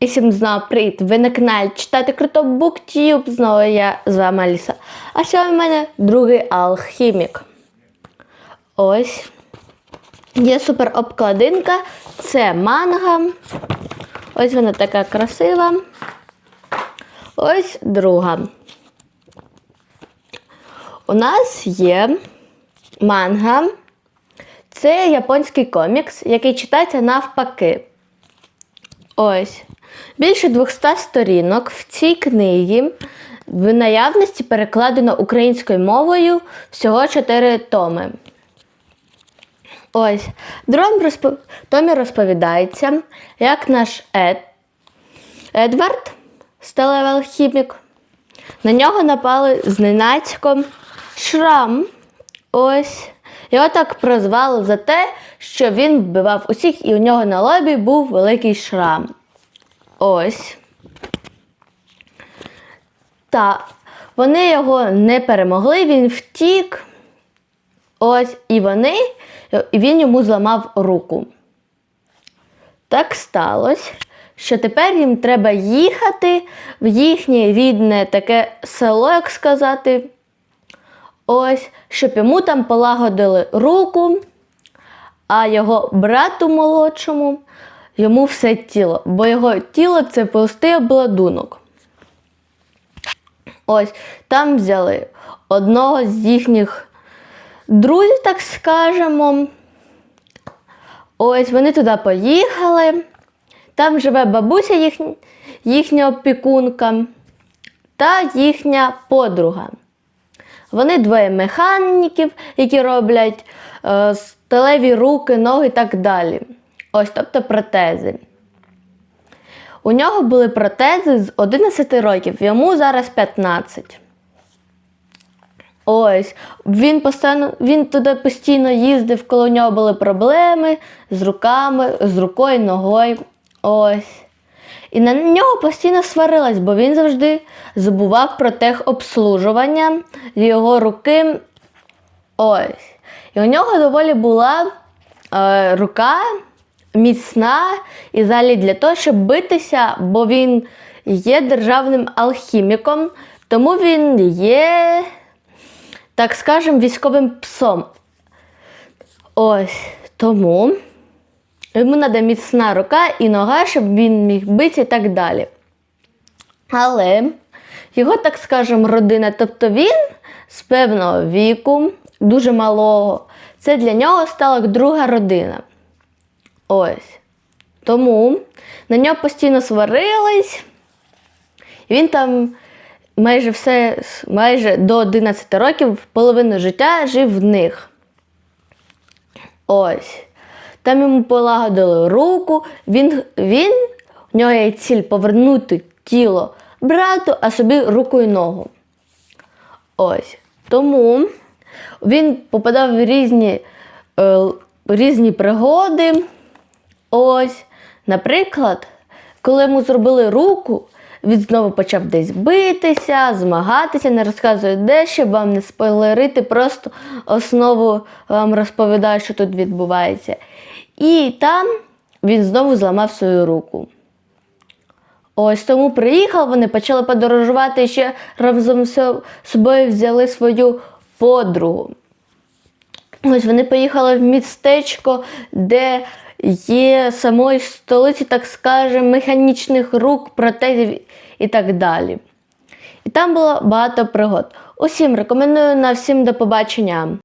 І всім знову привіт! Ви на каналі читати круто BookTube. Знову я з вами Аліса. А сьогодні в мене другий алхімік. Ось. Є супер обкладинка. Це манга. Ось вона така красива. Ось друга. У нас є манга. Це японський комікс, який читається навпаки. Ось. Більше 200 сторінок в цій книгі в наявності перекладено українською мовою всього 4 томи. Ось. Другому розп... томі розповідається, як наш Ед... Едвард, сталевий алхімік, на нього напали зненацьком шрам. Ось. Його так прозвали за те, що він вбивав усіх, і у нього на лобі був великий шрам. Ось. Та вони його не перемогли, він втік. Ось, і вони, і він йому зламав руку. Так сталося, що тепер їм треба їхати в їхнє рідне таке село, як сказати. Ось, щоб йому там полагодили руку, а його брату молодшому йому все тіло, бо його тіло це пустий обладунок. Ось, там взяли одного з їхніх друзів, так скажемо. Ось вони туди поїхали. Там живе бабуся їх, їхня опікунка та їхня подруга. Вони двоє механіків, які роблять е, сталеві руки, ноги і так далі. Ось, тобто протези. У нього були протези з 11 років, йому зараз 15. Ось, він постійно, він туди постійно їздив, коли у нього були проблеми з руками, з рукою, ногою. Ось. І на нього постійно сварилась, бо він завжди забував про техобслужування його руки. Ось. І у нього доволі була е, рука міцна і взагалі для того, щоб битися, бо він є державним алхіміком, тому він є, так скажемо, військовим псом. Ось тому. Йому треба міцна рука і нога, щоб він міг битися і так далі. Але його, так скажемо, родина, тобто він з певного віку, дуже малого, це для нього стала друга родина. Ось. Тому на нього постійно сварились. І він там майже все, майже до 11 років половину життя жив в них. Ось. Там йому полагодили руку, він, він, у нього є ціль повернути тіло брату, а собі руку і ногу. Ось. Тому він попадав в різні, е, різні пригоди. Ось. Наприклад, коли йому зробили руку, він знову почав десь битися, змагатися, не розказує де, щоб вам не спойлерити, просто основу вам розповідаю, що тут відбувається. І там він знову зламав свою руку. Ось тому приїхав, вони почали подорожувати і ще разом з собою взяли свою подругу. Ось вони поїхали в містечко, де є самої столиці, так скажемо, механічних рук, протезів і так далі. І там було багато пригод. Усім рекомендую на всім до побачення.